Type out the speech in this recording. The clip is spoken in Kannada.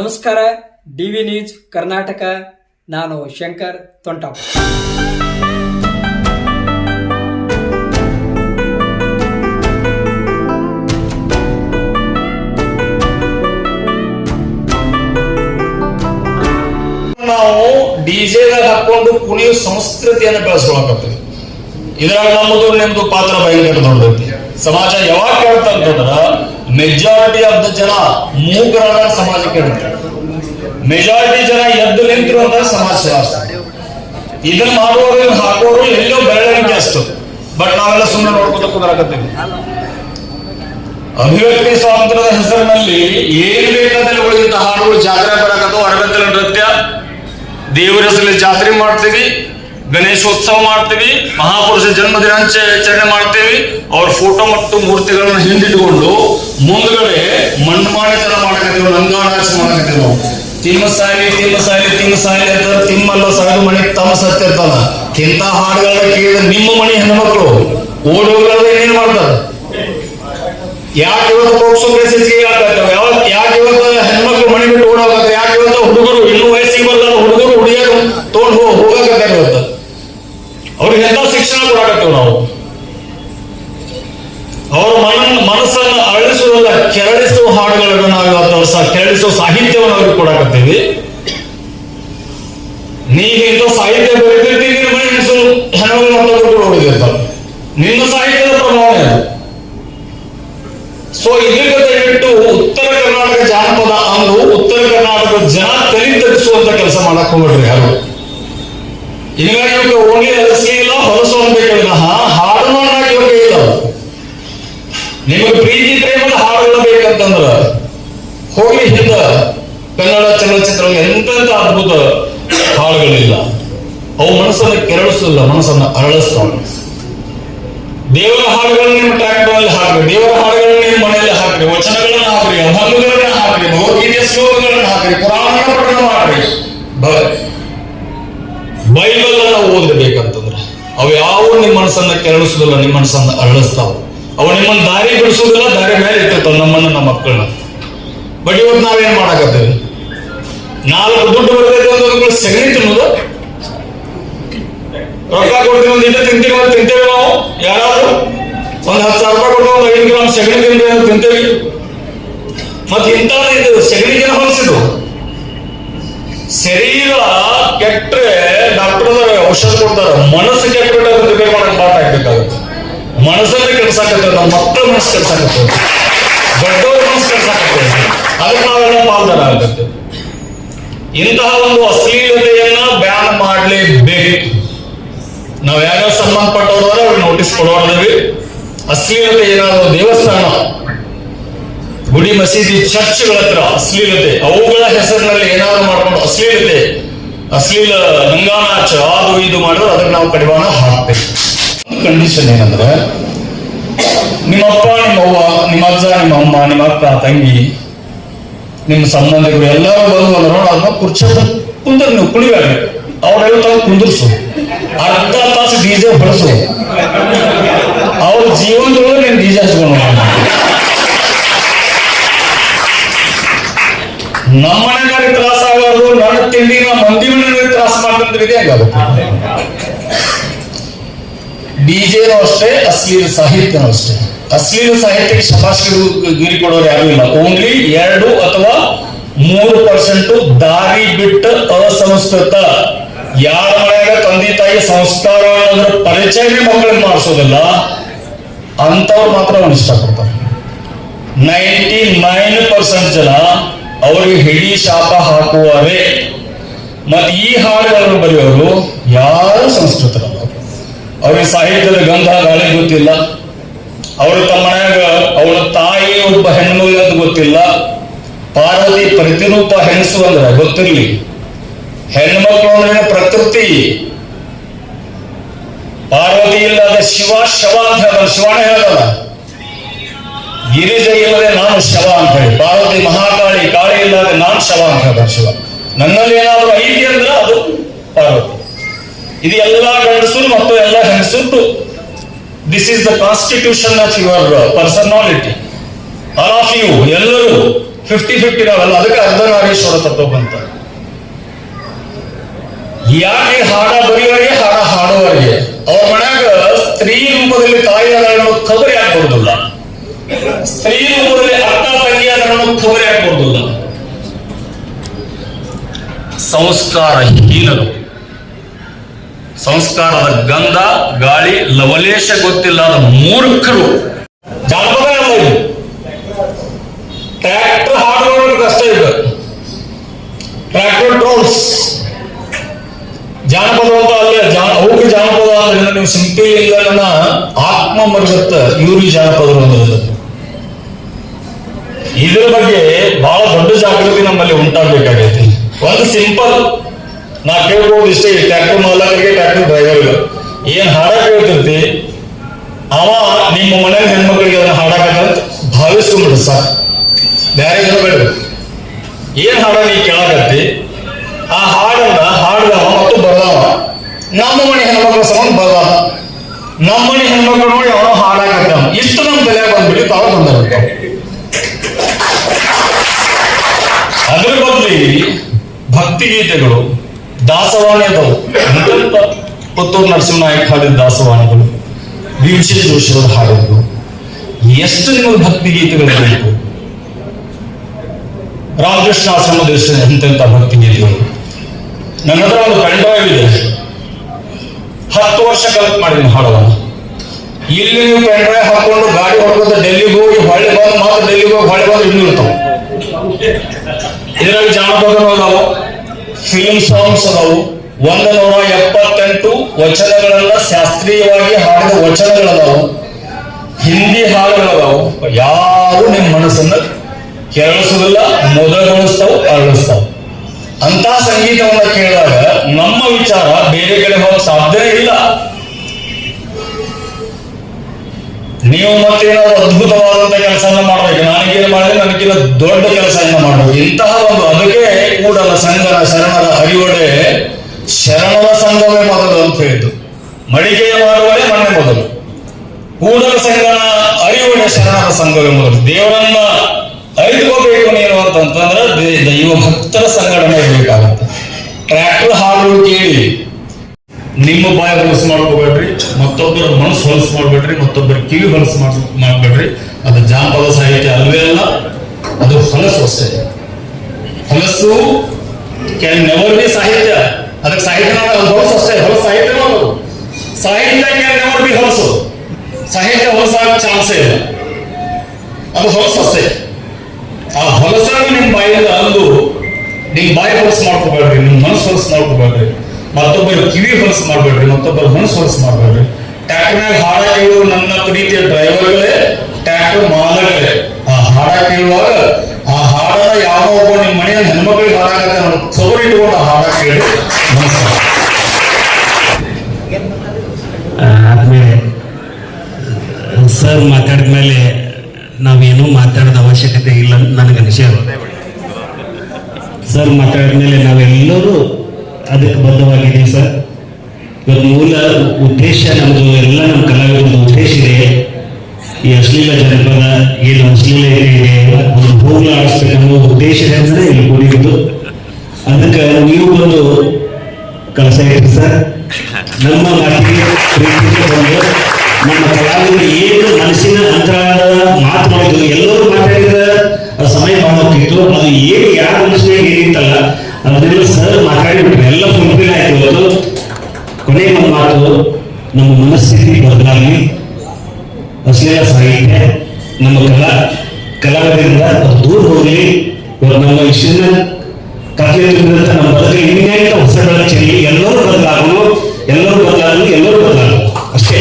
ನಮಸ್ಕಾರ ಡಿ ವಿ ನ್ಯೂಸ್ ಕರ್ನಾಟಕ. ನಾನು ಶಂಕರ್ ತೊಂಟಾ ನಾವು ಡಿಜೆದಾಗ ಹಾಕೊಂಡು ಕುಣಿಯೋ ಸಂಸ್ಕೃತಿಯನ್ನು ಬೆಳೆಸ್ಕೊಳಕತ್ತೀವಿ ಇದ್ರಾಗ ನಮ್ಮದು ನಿಮ್ದು ಪಾತ್ರ ಬಯಲು ಸಮಾಜ ಯಾವಾಗ ಕೇಳ್ತಂತಂದ್ರ ಮೆಜಾರಿಟಿ ಆಫ್ ದ ಜನ ಮೂಗರಾದ ಸಮಾಜ ಕೇಳ್ತಾರೆ ಮೆಜಾರಿಟಿ ಜನ ಎದ್ದು ನಿಂತರು ಅಂತ ಸಮಾಜ ಶಾಸ್ತ್ರ ಇದನ್ನ ಮಾಡುವವರು ಇದನ್ನ ಹಾಕೋರು ಎಲ್ಲೋ ಬೆಳವಣಿಗೆ ಅಷ್ಟು ಬಟ್ ನಾವೆಲ್ಲ ಸುಮ್ಮನೆ ನೋಡ್ಕೊತ ಕುಂದ್ರಾಕತ್ತೀವಿ ಅಭಿವ್ಯಕ್ತಿ ಸ್ವಾತಂತ್ರ್ಯದ ಹೆಸರಿನಲ್ಲಿ ಏನ್ ಬೇಕಾದಲ್ಲಿ ಉಳಿದ ಹಾಡುಗಳು ಜಾತ್ರೆ ಬರಕತ್ತವು ಅರಗಂತಲ ನೃತ್ಯ ದೇವರ ಹೆಸರಲ್ಲಿ ಜಾತ್ರೆ ಮಾಡ್ತೀವಿ ಗಣೇಶೋತ್ಸವ ಮಾಡ್ತೀವಿ ಮಹಾಪುರುಷ ಜನ್ಮ ದಿನಾಚರಣೆ ಮಾಡ್ತೀವಿ. ಅವ್ರ ಫೋಟೋ ಮತ್ತು ಮೂರ್ತಿಗಳನ್ನ ಹಿಂದಿಟ್ಕೊಂಡು ಮುಂದ್ಗಡೆ ಮಣ್ಣು ಮಾಡಿತನ ಮಾಡಕತ್ತೀವಿ ಲಂಗಾನಾಚ ಮಾಡಕತ್ತೀವಿ ನಾವು. ತಿಮ್ಮ ಸಾಯಿ ತಿಮ್ಮ ಸಾಯಿ ತಿಮ್ಮ ಸಾಯಿ ಅಂತ ತಿಮ್ಮಲ್ಲ, ಸಾಲು ಮಣಿ, ತಮ್ಮ ಸತ್ಯ ಇರ್ತಲ್ಲ ಇಂಥ ಹಾಡುಗಳನ್ನ ಕೇಳಿದ ನಿಮ್ಮ ಮಣಿ ಹೆಣ್ಮಕ್ಳು, ಓಡೋಗ್ಲಾರ್ದ ಏನೇನ್ ಮಾಡ್ತಾರ? ಯಾಕೆ ಇವತ್ತು ಪೋಕ್ಸೋ ಕೇಸ್ ಹೆಚ್ಚಿಗೆ ಯಾವ ಯಾಕೆ ಇವತ್ತು ಹೆಣ್ಮಕ್ಳು ಮಣಿ ಬಿಟ್ಟು ಓಡೋಗತ್ತೆ ಯಾಕೆ ಇವತ್ತು ಹುಡುಗರು, ಇನ್ನೂ ವಯಸ್ಸಿಗೆ ಬರಲ್ಲ ಹುಡುಗರು ಹುಡುಗಿಯರು ತೊಗೊಂಡು ಹೋಗಕ್ಕೆ ಇವತ್ತು? ಅವ್ರಿಗೆ ಎಲ್ಲ ಶಿಕ್ಷಣ ಕೊಡಾಕತ್ತೇವೆ ನಾವು. ಅವರ ಮನ, ಮನಸ್ಸನ್ನ ಅಳಿಸುವುದಲ್ಲ, ಕೆರಳಿಸುವ ಹಾಡುಗಳನ್ನು ನಾವು ಕೆರಳಿಸುವ ಸಾಹಿತ್ಯವನ್ನು ಅವ್ರಿಗೆ ಕೊಡಾಕತ್ತೀವಿ. ನೀನು ಇಂಥ ಸಾಹಿತ್ಯ ಬರೆದಿರ್ತೀನಿ ನಿನ್ನ ಮನೆ ಹೆಸರು ಸಾಹಿತ್ಯದ ಪ್ರಭಾವ ಸೊ ಇದಕ್ಕೆ ಇಟ್ಟು ಉತ್ತರ ಕರ್ನಾಟಕ ಜಾನಪದ ಅಂದು ಉತ್ತರ ಕರ್ನಾಟಕದ ಜನ ತಲೆ ತಗ್ಗಿಸುವಂತ ಕೆಲಸ ಮಾಡಕ್ ಹೋಗ್ಬೇಡ್ರಿ ಯಾರು. ಹೀಗಾಗಿ ಇವಾಗ ಓಣಿ ಅಲಸಿ ಇಲ್ಲ ಹೊಲಸು ಅನ್ಬೇಕಲ್ಲ ಹಾಡು ಮಾಡಕ್ ಯೋಗ್ಯ ಇಲ್ಲ ನಿಮಗೆ ಪ್ರೀತಿ ಪ್ರೇಮದ ಹಾಡುಗಳು ಬೇಕಂತಂದ್ರ ಹೋಗಿ ಹಿಂದ. ಕನ್ನಡ ಚಲನಚಿತ್ರ ಎಂತೆಂತ ಅದ್ಭುತ ಹಾಡುಗಳಿಲ್ಲ. ಅವು ಮನಸ್ಸನ್ನ ಕೆರಳಿಸಲ್ಲ ಮನಸ್ಸನ್ನ ಅರಳಿಸ್ತಾವೆ. ದೇವರ ಹಾಡುಗಳನ್ನ ನಿಮ್ಮ ಟ್ರ್ಯಾಕ್ಟರ್ನಲ್ಲಿ ಹಾಕ್ರಿ, ದೇವರ ಹಾಡುಗಳನ್ನ ನಿಮ್ಮ ಮನೆಯಲ್ಲಿ ಹಾಕ್ರಿ, ವಚನಗಳನ್ನ ಹಾಕ್ರಿ ಅಭಂಗಗಳನ್ನ ಹಾಕ್ರಿ, ಭಗವದ್ಗೀತೆಯ ಶ್ಲೋಕಗಳನ್ನ ಹಾಕ್ರಿ ಪುರಾಣ ಪಠಣ ಮಾಡ್ರಿ. ಬ- ಅವು ಯಾವ ನಿಮ್ಮ ಮನಸ್ಸನ್ನ ಕೆರಳಿಸುದಿಲ್ಲ ನಿಮ್ಮ ಮನಸ್ಸನ್ನ ಅರಳಿಸ್ತಾವ. ಅವು ನಿಮ್ಮನ್ನ ದಾರಿ ಬಿಡಿಸುವುದಿಲ್ಲ, ದಾರಿ ಮೇಲೆ ಇಟ್ಟಿರ್ತಾವ, ನಮ್ಮನ್ನ ನಮ್ಮ ಮಕ್ಕಳನ್ನ. ಬಟ್ ಇವತ್ತು ನಾವೇನ್ ಮಾಡಾಕತ್ತೇವೆ ನಾಲ್ಕು ದುಡ್ಡು ಬರ್ತೈತೆ ಅಂತ ಸಗಣಿ ತಿನ್ನೋದು? ರೊಕ್ಕ ಕೊಡ್ತೀವಿ ಒಂದು ಇಟ್ಟು ತಿಂತೀವಿ ಅಂತ ತಿಂತೇವೆ ನಾವು, ಯಾರಾದ್ರು? ಒಂದು ಹತ್ತು ಸಾವಿರ ರೂಪಾಯಿ ಕೊಟ್ಟು ಒಂದು ಐದು ಗ್ರಾಮ್ ಸಗಣಿ ತಿಂತೀವಿ ಅಂತ ತಿಂತೇವಿ. ಮತ್ತೆ ಇಂಥ ಇದು ಸಗಣಿಗೆ ಹೊಲಿಸಿದು ಶರೀರ ಕೆಟ್ಟರೆ ಡಾಕ್ಟರ್ ಔಷಧ ಕೊಡ್ತಾರೆ. ಮನಸ್ಸು ಕೆಟ್ಟಬಿಟ್ಟು ರಿಪೇರ್ ಮಾಡಕ್ ಪಾಠ ಆಗ್ಬೇಕಾಗುತ್ತೆ ಮನಸ್ಸಲ್ಲಿ ಕೆಡ್ಸಾಕತ್ತದ ನಮ್ಮ ಮಕ್ಕಳ ಮನಸ್ಸು ಕೆಡ್ಸಾಕತ್ತದ ದೊಡ್ಡವ್ರ ಮನಸ್ಸು ಕೆಡ್ಸಾಕತ್ತದ ಅದಕ್ಕೆ ನಾವೆಲ್ಲ ಪಾಲ್ದಾರ ಆಗುತ್ತೆ ಇಂತಹ ಒಂದು ಅಶ್ಲೀಲತೆಯನ್ನ ಬ್ಯಾನ್ ಮಾಡಲೇಬೇಕು. ನಾವ್ ಯಾರ್ಯಾರು ಸಂಬಂಧಪಟ್ಟವ್ರು ಅವ್ರಿಗೆ ನೋಟಿಸ್ ಕೊಡೋಣ ಅಶ್ಲೀಲತೆ ಏನಾದ್ರು ದೇವಸ್ಥಾನ ಗುಡಿ ಮಸೀದಿ ಚರ್ಚ್ಗಳ ಹತ್ರ ಅಶ್ಲೀಲತೆ ಅವುಗಳ ಹೆಸರಿನಲ್ಲಿ ಏನಾದ್ರು ಮಾಡ್ಕೊಂಡು ಅಶ್ಲೀಲತೆ ಅಶ್ಲೀಲ ಗಂಗಾನಾಚ ಅದು ಇದು ಮಾಡಿದ್ರೆ ಅದಕ್ಕೆ ನಾವು ಕಡಿವಾಣ ಹಾಕ್ಬೇಕು. ಕಂಡೀಷನ್ ಏನಂದ್ರೆ ನಿಮ್ಮಪ್ಪ ನಿಮ್ಮವ್ವ ನಿಮ್ಮ ಅಜ್ಜ, ನಿಮ್ಮ ಅಮ್ಮ, ನಿಮ್ಮ ಅಕ್ಕ, ತಂಗಿ, ನಿಮ್ಮ ಸಂಬಂಧಿಗಳು ಎಲ್ಲರೂ ಬಂದು ಅಂದ್ರೆ ಅದನ್ನ ಕುರ್ಚಿ ಕುಂದ್ರ ನೀವು ಕುಳಿಬೇಕು ಅವ್ರೆಲ್ಲ ತಂದು ಕುಂದಿರ್ಸು. ಅರ್ಧ ತಾಸು ಡಿಜೆ ಬಳಸು ಅವ್ರ ಜೀವನದೊಳಗೆ ನೀನು ಡಿಜೆ ಹಚ್ಕೊಂಡು ಹೋಗೋಣ. ನಮ್ಮ ಮನೆಗಾರಿಗೆ ತ್ರಾಸ ಆಗಬಾರ್ದು, ನನ್ನ ತಿಂಡಿ ನಮ್ಮ ಮಂದಿ ಮನೆಯಲ್ಲಿ ತ್ರಾಸ ಮಾಡ್ತಂದ್ರೆ ಇದೆ ಹಂಗಾಗುತ್ತೆ ಡಿಜೆನೂ ಅಷ್ಟೇ, ಅಶ್ಲೀಲ ಸಾಹಿತ್ಯನೂ ಅಷ್ಟೇ. ಅಶ್ಲೀಲ ಸಾಹಿತ್ಯಕ್ಕೆ ಶಬಾಷಿರು ಗಿರಿ ಕೊಡೋರು ಯಾರು ಇಲ್ಲ. ಓನ್ಲಿ ಎರಡು ಅಥವಾ ಮೂರು ಪರ್ಸೆಂಟ್ ದಾರಿ ಬಿಟ್ಟ ಅಸಂಸ್ಕೃತ. ಯಾರ ಮನೆಯಾಗ ತಂದೆ ತಾಯಿ ಸಂಸ್ಕಾರ ಪರಿಚಯ ಮಕ್ಕಳಿಗೆ ಮಾಡಿಸೋದಿಲ್ಲ. ಅಂತವ್ರು ಮಾತ್ರ ಅವನು ಇಷ್ಟಪಡ್ತಾರೆ. ನೈಂಟಿ ನೈನ್ ಪರ್ಸೆಂಟ್ ಜನ ಅವರಿಗೆ ಹಿಡಿ ಶಾಪ ಹಾಕುವರೆ ಮತ್ತೆ ಈ ಹಾಡುಗಳನ್ನು ಬರೆಯೋರು ಯಾರು ಸಂಸ್ಕೃತರಲ್ಲ. ಅವ್ರಿಗೆ ಸಾಹಿತ್ಯದ ಗಂಧ ಗಾಳಿ ಗೊತ್ತಿಲ್ಲ. ಅವರು ತಮ್ಮ ಅವಳ ತಾಯಿ ಒಬ್ಬ ಹೆಣ್ಣು ಅಂತ ಗೊತ್ತಿಲ್ಲ. ಪಾರ್ವತಿ ಪ್ರತಿರೂಪ ಹೆಣಸು ಅಂದ್ರೆ ಗೊತ್ತಿರ್ಲಿ. ಹೆಣ್ಮಕ್ಳು ಅಂದ್ರೆ ಪ್ರಕೃತಿ? ಪಾರ್ವತಿ ಇಲ್ಲದ ಶಿವ ಶವ ಅಂತ ಹೇಳ್ದ ಶಿವಣ ಹೇಳ್ದಲ್ಲ ಗಿರಿಜೆ ಇಲ್ಲದೆ ನಾನು ಶವ ಅಂತ ಹೇಳಿ. ಪಾರ್ವತಿ ಮಹಾಕಾಳಿ ಕಾಳಿ ಇಲ್ಲದೆ ನಾನು ಶವ ಅಂತ ಶಿವ ನನ್ನಲ್ಲಿ ಏನಾದ್ರು ಐತಿ ಅಂದ್ರೆ ಅದು ಪಾರ್ವತಿ. ಇದು ಎಲ್ಲ ಗಂಡಸರು ಮತ್ತು ಎಲ್ಲ ಹೆಂಗಸರು this is the constitution of your personality all of you ಎಲ್ಲರೂ ಫಿಫ್ಟಿ ಫಿಫ್ಟಿ ನಾವೆಲ್ಲ ಅದಕ್ಕೆ ಅರ್ಧನಾರೀಶ್ವರ ತತ್ವ ಬಂತ. ಯಾಕೆ ಹಾಡ ಬರೆಯುವವರಿಗೆ ಹಾಡ ಹಾಡುವವರಿಗೆ? ಅವ್ರ ಮನ್ಯಾಗ ಸ್ತ್ರೀ ರೂಪದಲ್ಲಿ ತಾಯಿ ಅದನ್ನು ಖಬರಿ ಹಾಕೊಡುದಿಲ್ಲ ಸ್ತ್ರೀ ರೂಪದಲ್ಲಿ ಅಕ್ಕ ತಂಗಿ ಅದನ್ನು ಖಬರಿ ಹಾಕೊಡುದಿಲ್ಲ ಸಂಸ್ಕಾರ ಹೀನರು. ಸಂಸ್ಕಾರದ ಗಂಧ, ಗಾಳಿ, ಲವಲೇಶ ಗೊತ್ತಿಲ್ಲದ ಮೂರ್ಖರು. ಜಾನಪದ ಟ್ರ್ಯಾಕ್ಟರ್ ಹಾಡುವವರಿಗೆ ಕಷ್ಟ ಇದೆ. Tractor trolls. ಜಾನಪದ ಅಂತ ಅಲ್ಲ ಅವ್ರಿಗೆ ಜಾನಪದ ಅಂದ್ರೆ ನೀವು ಸಿಂಪಿ ಇಲ್ಲ ಆತ್ಮ ಮರುಗತ್ತ ಇವ್ರಿಗೆ ಜಾನಪದರು ಅನ್ನೋದು. ಇದ್ರ ಬಗ್ಗೆ ಬಹಳ ದೊಡ್ಡ ಜಾಗೃತಿ ನಮ್ಮಲ್ಲಿ ಉಂಟಾಗಬೇಕಾಗೈತಿ. ಒಂದು ಸಿಂಪಲ್ ನಾ ಕೇಳ್ಬೋದು ಇಷ್ಟೇ ಟ್ರ್ಯಾಕ್ಟರ್ ಮಾಲಕರಿಗೆ ಟ್ರ್ಯಾಕ್ಟರ್ ಡ್ರೈವರ್ಗೆ ಏನ್ ಹಾಡ ಕೇಳ್ತಿರ್ತಿ ಅವ ನಿಮ್ಮ ಮನೆ ಹೆಣ್ಮಕ್ಳಿಗೆ ಅದನ್ನ ಹಾಡಾಕಂತ ಭಾವಿಸ್ಕೊಂಡ್ಬಿಡು ಸರ್ ಬೇರೆ ಬೇಡ. ಏನ್ ಹಾಡ ನೀ ಕೇಳಾಕತ್ತಿ? ಆ ಹಾಡನ್ನ ಹಾಡ್ದವ ಮತ್ತು ಬರ್ದವ. ನಮ್ಮ ಮನೆ ಹೆಣ್ಮಕ್ಳ ಸಮಂದ್ ಬರ್ದ. ನಮ್ಮ ಮನೆ ಹೆಣ್ಮಕ್ಳು ನೋಡಿ ಅವನು ಹಾಡಾಕತ್ತ ಇಷ್ಟು ನಮ್ಮ ಬೆಲೆ ಬಂದ್ಬಿಟ್ಟು ತಾವ ಬಂದಿರ್ತಾವ ಅದ್ರ ಬದಲಿ ಭಕ್ತಿ ಗೀತೆಗಳು ದಾಸವಾಣಿ ಅದಾವು ಪುತ್ತೂರು ನರಸಿಂಹನಾಯಕ್ ಹಾಡಿದ ದಾಸವಾಣಿಗಳು ಭೀಮಶಿ ಜೋಶಿಯವರು ಹಾಡಿದ್ರು. ಎಷ್ಟು ನಿಮಗೆ ಭಕ್ತಿ ಗೀತೆಗಳು ಬೇಕು? ರಾಮಕೃಷ್ಣ ಆಶ್ರಮದ ಎಂತೆಂತ ಭಕ್ತಿ ಗೀತೆಗಳು. ನನ್ನ ಹತ್ರ ಒಂದು ಇದೆ ಹತ್ತು ವರ್ಷ ಕಲೆಕ್ಟ್ ಮಾಡಿದ್ದೀನಿ ಹಾಡೋದನ್ನು ಇಲ್ಲಿ ನೀವು ಪೆನ್ ಡ್ರೈವ್ ಹಾಕೊಂಡು ಗಾಡಿ ಹೊಡ್ಕೊಂಡು ಡೆಲ್ಲಿಗೆ ಹೋಗಿ ಹೊಳೆ ಬಂದು ಮಾತ್ರ ಡೆಲ್ಲಿಗೆ ಹೋಗಿ ಹೊಳೆ ಬಂದು ಇನ್ನೂ ಇರ್ತಾವ. ಇದರಲ್ಲಿ ಜಾನಪದಗಳು ಅದಾವು ಫಿಲ್ಮ್ ಸಾಂಗ್ಸ್ ಅದಾವು ಒಂದ ನೂರ ಎಪ್ಪತ್ತೆಂಟು ವಚನಗಳನ್ನ ಶಾಸ್ತ್ರೀಯವಾಗಿ ಹಾಡಿದ ವಚನಗಳದಾವು, ಹಿಂದಿ ಹಾಡುಗಳದಾವು. ಯಾರು ನಿಮ್ಮ ಮನಸ್ಸನ್ನ ಕೆರಳಿಸುವುದಿಲ್ಲ ಮೊದಲುಗೊಳಿಸ್ತಾವು ಅರಳಿಸ್ತಾವ. ಅಂತ ಸಂಗೀತವನ್ನ ಕೇಳಿದಾಗ ನಮ್ಮ ವಿಚಾರ ಬೇರೆ ಕಡೆ ಹೋಗಕ್ ಸಾಧ್ಯನೇ ಇಲ್ಲ. ನೀವು ಮತ್ತೇನಾದ್ರು ಅದ್ಭುತವಾದಂತ ಕೆಲಸವನ್ನ ಮಾಡ್ಬೇಕು. ನನಗೇನು ಮಾಡಿದ್ರೆ ನನಗಿನ್ನ ದೊಡ್ಡ ಕೆಲಸವನ್ನ ಮಾಡಬೇಕು. ಇಂತಹ ಒಂದು ಅದಕ್ಕೆ ಕೂಡಲ ಸಂಘನ ಶರಣರ ಅರಿವಡೆ ಶರಣರ ಸಂಘವೇ ಮೊದಲು ಅಂತ ಹೇಳಿದ್ದು. ಮಡಿಕೆಯ ಮಾಡುವಳೆ ಮಣ್ಣೆ ಮೊದಲು. ಕೂಡಲ ಸಂಘನ ಅರಿವಡೆ ಶರಣರ ಸಂಘವೇ ಮೊದಲು. ದೇವರನ್ನ ಅರಿತುಕೋಬೇಕು ನೀನು ಅಂತಂತಂದ್ರೆ ದೇ- ದೈವ ಭಕ್ತರ ಸಂಘಟನೆ ಇರಬೇಕಾಗತ್ತೆ. ಟ್ರ್ಯಾಕ್ಟರ್ ಹಾಡು ಕೇಳಿ. ನಿಮ್ಮ ಬಾಯ ಹೊಲಸು ಮಾಡ್ಕೋಬೇಡ್ರಿ. ಮತ್ತೊಬ್ಬರ ಮನಸ್ಸು ಹೊಲಸು ಮಾಡ್ಬೇಡ್ರಿ, ಮತ್ತೊಬ್ಬರ ಕಿವಿ ಹೊಲಸು ಮಾಡ್ ಮಾಡ್ಬೇಡ್ರಿ. ಅದು ಜಾನಪದ ಸಾಹಿತ್ಯ ಅಲ್ವೇ ಅಲ್ಲ, ಅದು ಹೊಲಸು ಅಷ್ಟೇ. ಹೊಲಸು ಕ್ಯಾನ್ ನೆವರ್ ಬಿ ಸಾಹಿತ್ಯ. ಅದಕ್ಕೆ ಸಾಹಿತ್ಯ ಹೊಲಸು ಅಷ್ಟೇ. ಹೊಲಸು ಸಾಹಿತ್ಯ ಸಾಹಿತ್ಯ ಕ್ಯಾನ್ ನೆವರ್ ಬಿ ಹೊಲಸು. ಸಾಹಿತ್ಯ ಹೊಲಸಾಗ ಚಾನ್ಸ್ ಇಲ್ಲ. ಅದು ಹೊಲಸು ಅಷ್ಟೇ. ಆ ಹೊಲಸಾಗಿ ನಿಮ್ಮ ಬಾಯಿಂದ ಅಂದು ನಿಮ್ ಬಾಯಿ ಹೊಲಸು ಮಾಡ್ಕೋಬೇಡ್ರಿ, ನಿಮ್ ಮನಸ್ಸು ಹೊಲಸು ಮಾಡ್ಕೋಬೇಡ್ರಿ. ಮತ್ತೊಬ್ಬರ ಕಿವಿ ಹೊಲಸು ಮಾಡ್ಬೇಡ್ರಿ, ಮತ್ತೊಬ್ಬರ ಮನಸ್ಸು ಹೊಲಸು ಮಾಡ್ಬೇಡ್ರಿ. ಟ್ರ್ಯಾಕ್ಟರ್ನಾಗ ಹಾಡ ನನ್ನ ಪ್ರೀತಿಯ ಡ್ರೈವರ್ಗಳೇ ಟ್ರ್ಯಾಕ್ಟರ್ ಮಾಲಗಳೇ ಆ ಹಾಡ ಆ ಹಾಡನ ಯಾವ ಒಬ್ಬ ನಿಮ್ಮ ಮನೆಯ ಹೆಣ್ಮಕ್ಳಿಗೆ ಹಾಡಾಗತ್ತೆ ಅನ್ನೋ ಸೌರಿ ಇಟ್ಕೊಂಡು ಆ ಹಾಡ ಕೇಳಿ ನಮಸ್ಕಾರ. ಆದ್ಮೇಲೆ ಸರ್ ಮಾತಾಡಿದ್ಮೇಲೆ ನಾವೇನು ಮಾತಾಡೋದ ಅವಶ್ಯಕತೆ ಇಲ್ಲ ನನಗೆ ಅನಿಸ್ಯದ ಸರ್ ಮಾತಾಡಿದ್ಮೇಲೆ ನಾವೆಲ್ಲರೂ ಅದಕ್ಕೆ ಬದ್ಧವಾಗಿದ್ದೀವಿ ಸರ್. ಮೂಲ ಉದ್ದೇಶ ನಮ್ಮದು ಎಲ್ಲ ನಮ್ಮ ಕಲಾವಿದ ಉದ್ದೇಶ ಇದೆ. ಈ ಅಶ್ಲೀಲ ಜನಪದ, ಏನು ಅಶ್ಲೀಲತೆ ಇದೆ ಅನ್ನೋ ಉದ್ದೇಶ ಅಂದ್ರೆ ಇಲ್ಲಿ ಕೂಡಿದ್ದು ಅದಕ್ಕೆ ನೀವು ಬಂದು ಕೆಲಸ ಇಟ್ಟು ಸರ್. ನಮ್ಮ ಮಾತಿಗೆ ಬಂದು ನಮ್ಮ ಕಲಾವಿದರು ಏನು ಮನಸ್ಸಿನ ಅಂತರಾಳದ ಮಾತು ಮಾಡಿದ್ರು, ಎಲ್ಲರೂ ಮಾತಾಡಿದ ಸಮಯ ಮಾಡೋಕ್ಕಿತ್ತು ಅದು ಏನು ಯಾರ ಮನಸ್ಸಿನಾಗ ಏನಿತ್ತಲ್ಲ, ಅದನ್ನೆಲ್ಲ ಸರ್ ಮಾತಾಡಿಬಿಟ್ರೆ. ಎಲ್ಲ ಫುಲ್ಫಿಲ್ ಆಯ್ತು ಇವತ್ತು. ಕೊನೆಯ ಮಾತು ನಮ್ಮ ಮನಸ್ಥಿತಿ ಬದಲಾಗಿ ಅಶ್ಲೀಲ ಸಾಹಿತ್ಯ, ನಮ್ಮ ಕಲಾ, ಕಲಾವಿದರಿಂದ ದೂರ ಹೋಗಲಿ ನಮ್ಮ ಇಷ್ಟನ್ನ ಕಥೆ ನಮ್ಮ ಬದುಕಲ್ಲಿ ಇನ್ನೇ ಹೊಸ ಬೆಳಚಲಿ ಎಲ್ಲರೂ ಬದಲಾಗಲು ಎಲ್ಲರೂ ಬದಲಾಗಲು ಎಲ್ಲರೂ ಬದಲಾಗಲು ಅಷ್ಟೇ.